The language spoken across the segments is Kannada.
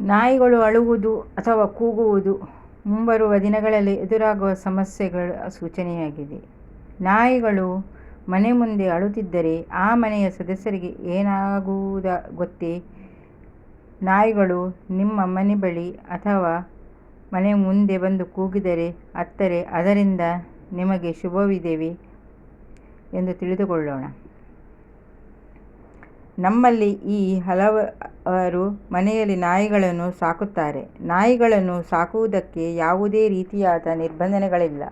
ನಾಯಿಗಳು ಅಳುವುದು ಅಥವಾ ಕೂಗುವುದು ಮುಂಬರುವ ದಿನಗಳಲ್ಲಿ ಎದುರಾಗುವ ಸಮಸ್ಯೆಗಳ ಸೂಚನೆಯಾಗಿದೆ. ನಾಯಿಗಳು ಮನೆ ಮುಂದೆ ಅಳುತ್ತಿದ್ದರೆ ಆ ಮನೆಯ ಸದಸ್ಯರಿಗೆ ಏನಾಗುವುದ ಗೊತ್ತೇ? ನಾಯಿಗಳು ನಿಮ್ಮ ಮನೆ ಬಳಿ ಅಥವಾ ಮನೆ ಮುಂದೆ ಬಂದು ಕೂಗಿದರೆ ಅತ್ತರೆ ಅದರಿಂದ ನಿಮಗೆ ಶುಭವಿದೆವೆ ಎಂದು ತಿಳಿದುಕೊಳ್ಳೋಣ. ನಮ್ಮಲ್ಲಿ ಈ ಹಲವರು ಮನೆಯಲ್ಲಿ ನಾಯಿಗಳನ್ನು ಸಾಕುತ್ತಾರೆ. ನಾಯಿಗಳನ್ನು ಸಾಕುವುದಕ್ಕೆ ಯಾವುದೇ ರೀತಿಯಾದ ನಿರ್ಬಂಧನೆಗಳಿಲ್ಲ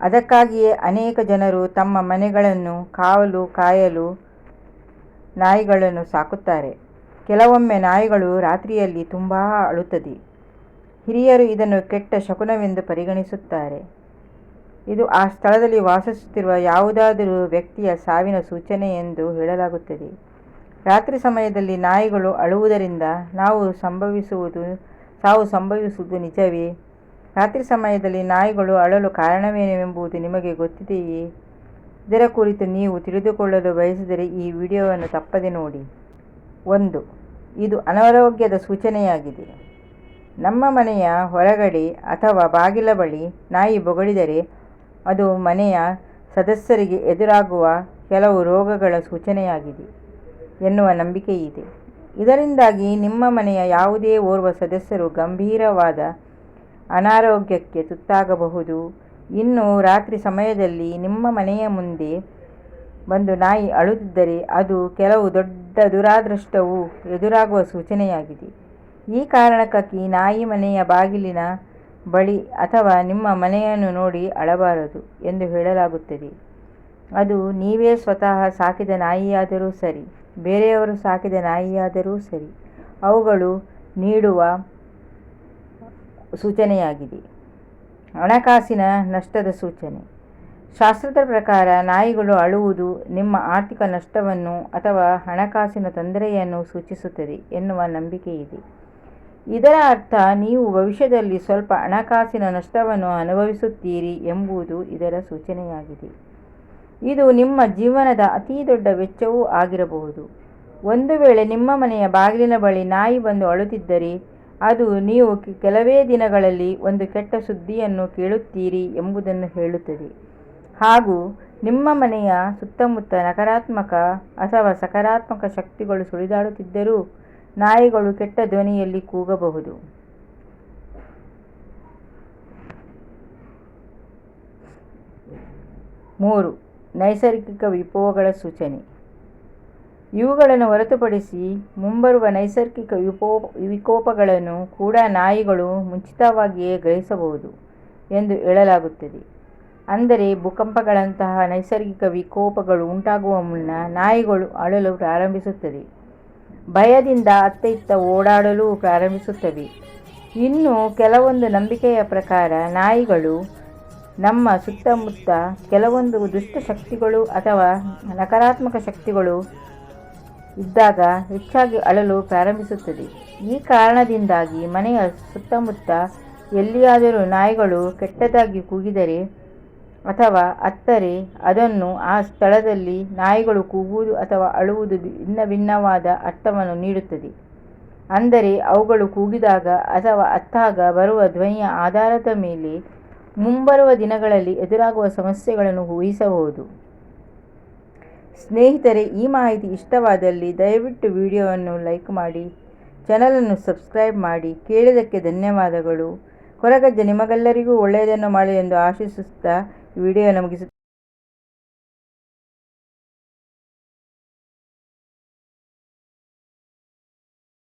ಅದಕ್ಕಾಗಿಯೇ ಅನೇಕ ಜನರು ತಮ್ಮ ಮನೆಗಳನ್ನು ಕಾವಲು, ಕಾಯಲು ನಾಯಿಗಳನ್ನು ಸಾಕುತ್ತಾರೆ. ಕೆಲವೊಮ್ಮೆ ನಾಯಿಗಳು ರಾತ್ರಿಯಲ್ಲಿ ತುಂಬ ಅಳುತ್ತದೆ. ಹಿರಿಯರು ಇದನ್ನು ಕೆಟ್ಟ ಶಕುನವೆಂದು ಪರಿಗಣಿಸುತ್ತಾರೆ. ಇದು ಆ ಸ್ಥಳದಲ್ಲಿ ವಾಸಿಸುತ್ತಿರುವ ಯಾವುದಾದರೂ ವ್ಯಕ್ತಿಯ ಸಾವಿನ ಸೂಚನೆ ಎಂದು ಹೇಳಲಾಗುತ್ತದೆ. ರಾತ್ರಿ ಸಮಯದಲ್ಲಿ ನಾಯಿಗಳು ಅಳುವುದರಿಂದ ನಾವು ಸಂಭವಿಸುವುದು, ಸಾವು ಸಂಭವಿಸುವುದು ನಿಜವೇ? ರಾತ್ರಿ ಸಮಯದಲ್ಲಿ ನಾಯಿಗಳು ಅಳಲು ಕಾರಣವೇನೆಂಬುದು ನಿಮಗೆ ಗೊತ್ತಿದೆಯೇ? ಇದರ ಕುರಿತು ನೀವು ತಿಳಿದುಕೊಳ್ಳಲು ಬಯಸಿದರೆ ಈ ವಿಡಿಯೋವನ್ನು ತಪ್ಪದೆ ನೋಡಿ. ಒಂದು, ಇದು ಅನಾರೋಗ್ಯದ ಸೂಚನೆಯಾಗಿದೆ. ನಮ್ಮ ಮನೆಯ ಹೊರಗಡೆ ಅಥವಾ ಬಾಗಿಲ ಬಳಿ ನಾಯಿ ಬೊಗಳಿದರೆ ಅದು ಮನೆಯ ಸದಸ್ಯರಿಗೆ ಎದುರಾಗುವ ಕೆಲವು ರೋಗಗಳ ಸೂಚನೆಯಾಗಿದೆ ಎನ್ನುವ ನಂಬಿಕೆಯಿದೆ. ಇದರಿಂದಾಗಿ ನಿಮ್ಮ ಮನೆಯ ಯಾವುದೇ ಓರ್ವ ಸದಸ್ಯರು ಗಂಭೀರವಾದ ಅನಾರೋಗ್ಯಕ್ಕೆ ತುತ್ತಾಗಬಹುದು. ಇನ್ನು ರಾತ್ರಿ ಸಮಯದಲ್ಲಿ ನಿಮ್ಮ ಮನೆಯ ಮುಂದೆ ಬಂದು ನಾಯಿ ಅಳುತ್ತಿದ್ದರೆ ಅದು ಕೆಲವು ದೊಡ್ಡ ದುರಾದೃಷ್ಟವು ಎದುರಾಗುವ ಸೂಚನೆಯಾಗಿದೆ. ಈ ಕಾರಣಕ್ಕಾಗಿ ನಾಯಿ ಮನೆಯ ಬಾಗಿಲಿನ ಬಳಿ ಅಥವಾ ನಿಮ್ಮ ಮನೆಯನ್ನು ನೋಡಿ ಅಳಬಾರದು ಎಂದು ಹೇಳಲಾಗುತ್ತದೆ. ಅದು ನೀವೇ ಸ್ವತಃ ಸಾಕಿದ ನಾಯಿಯಾದರೂ ಸರಿ, ಬೇರೆಯವರು ಸಾಕಿದ ನಾಯಿಯಾದರೂ ಸರಿ, ಅವುಗಳು ನೀಡುವ ಸೂಚನೆಯಾಗಿದೆ. ಹಣಕಾಸಿನ ನಷ್ಟದ ಸೂಚನೆ. ಶಾಸ್ತ್ರದ ಪ್ರಕಾರ ನಾಯಿಗಳು ಅಳುವುದು ನಿಮ್ಮ ಆರ್ಥಿಕ ನಷ್ಟವನ್ನು ಅಥವಾ ಹಣಕಾಸಿನ ತೊಂದರೆಯನ್ನು ಸೂಚಿಸುತ್ತದೆ ಎನ್ನುವ ನಂಬಿಕೆಯಿದೆ. ಇದರ ಅರ್ಥ ನೀವು ಭವಿಷ್ಯದಲ್ಲಿ ಸ್ವಲ್ಪ ಹಣಕಾಸಿನ ನಷ್ಟವನ್ನು ಅನುಭವಿಸುತ್ತೀರಿ ಎಂಬುದು ಇದರ ಸೂಚನೆಯಾಗಿದೆ. ಇದು ನಿಮ್ಮ ಜೀವನದ ಅತೀ ದೊಡ್ಡ ವೆಚ್ಚವೂ ಆಗಿರಬಹುದು. ಒಂದು ವೇಳೆ ನಿಮ್ಮ ಮನೆಯ ಬಾಗಿಲಿನ ಬಳಿ ನಾಯಿ ಬಂದು ಅಳುತ್ತಿದ್ದರೆ, ಅದು ನೀವು ಕೆಲವೇ ದಿನಗಳಲ್ಲಿ ಒಂದು ಕೆಟ್ಟ ಸುದ್ದಿಯನ್ನು ಕೇಳುತ್ತೀರಿ ಎಂಬುದನ್ನು ಹೇಳುತ್ತದೆ. ಹಾಗೂ ನಿಮ್ಮ ಮನೆಯ ಸುತ್ತಮುತ್ತ ನಕಾರಾತ್ಮಕ ಅಥವಾ ಸಕಾರಾತ್ಮಕ ಶಕ್ತಿಗಳು ಸುಳಿದಾಡುತ್ತಿದ್ದರೂ ನಾಯಿಗಳು ಕೆಟ್ಟ ಧ್ವನಿಯಲ್ಲಿ ಕೂಗಬಹುದು. ಮೂರು, ನೈಸರ್ಗಿಕ ವಿಕೋಪಗಳ ಸೂಚನೆ. ಇವುಗಳನ್ನು ಹೊರತುಪಡಿಸಿ ಮುಂಬರುವ ನೈಸರ್ಗಿಕ ವಿಪೋ, ವಿಕೋಪಗಳನ್ನು ಕೂಡ ನಾಯಿಗಳು ಮುಂಚಿತವಾಗಿಯೇ ಗ್ರಹಿಸಬಹುದು ಎಂದು ಹೇಳಲಾಗುತ್ತದೆ. ಅಂದರೆ ಭೂಕಂಪಗಳಂತಹ ನೈಸರ್ಗಿಕ ವಿಕೋಪಗಳು ಉಂಟಾಗುವ ಮುನ್ನ ನಾಯಿಗಳು ಅಳಲು ಪ್ರಾರಂಭಿಸುತ್ತದೆ. ಭಯದಿಂದ ಅತ್ತ ಇತ್ತ ಓಡಾಡಲು ಪ್ರಾರಂಭಿಸುತ್ತವೆ. ಇನ್ನು ಕೆಲವೊಂದು ನಂಬಿಕೆಯ ಪ್ರಕಾರ ನಾಯಿಗಳು ನಮ್ಮ ಸುತ್ತಮುತ್ತ ಕೆಲವೊಂದು ದುಷ್ಟ ಶಕ್ತಿಗಳು ಅಥವಾ ನಕಾರಾತ್ಮಕ ಶಕ್ತಿಗಳು ಇದ್ದಾಗ ಹೆಚ್ಚಾಗಿ ಅಳಲು ಪ್ರಾರಂಭಿಸುತ್ತದೆ ಈ ಕಾರಣದಿಂದಾಗಿ ಮನೆಯ ಸುತ್ತಮುತ್ತ ಎಲ್ಲಿಯಾದರೂ ನಾಯಿಗಳು ಕೆಟ್ಟದಾಗಿ ಕೂಗಿದರೆ ಅಥವಾ ಅತ್ತರೆ, ಅದನ್ನು ಆ ಸ್ಥಳದಲ್ಲಿ ನಾಯಿಗಳು ಕೂಗುವುದು ಅಥವಾ ಅಳುವುದು ಭಿನ್ನ ಭಿನ್ನವಾದ ಅರ್ಥವನ್ನು ನೀಡುತ್ತದೆ. ಅಂದರೆ ಅವುಗಳು ಕೂಗಿದಾಗ ಅಥವಾ ಅತ್ತಾಗ ಬರುವ ಧ್ವನಿಯ ಆಧಾರದ ಮೇಲೆ ಮುಂಬರುವ ದಿನಗಳಲ್ಲಿ ಎದುರಾಗುವ ಸಮಸ್ಯೆಗಳನ್ನು ಊಹಿಸಬಹುದು. ಸ್ನೇಹಿತರೆ, ಈ ಮಾಹಿತಿ ಇಷ್ಟವಾದಲ್ಲಿ ದಯವಿಟ್ಟು ವಿಡಿಯೋವನ್ನು ಲೈಕ್ ಮಾಡಿ, ಚಾನಲನ್ನು ಸಬ್ಸ್ಕ್ರೈಬ್ ಮಾಡಿ, ಕೇಳಿದ್ದಕ್ಕೆ ಧನ್ಯವಾದಗಳು. ಕೊರಗಜ್ಜ ನಿಮಗೆಲ್ಲರಿಗೂ ಒಳ್ಳೆಯದನ್ನು ಮಾಡಿ ಎಂದು ಆಶಿಸುತ್ತಾ വീഡിയോ നമുക്ക്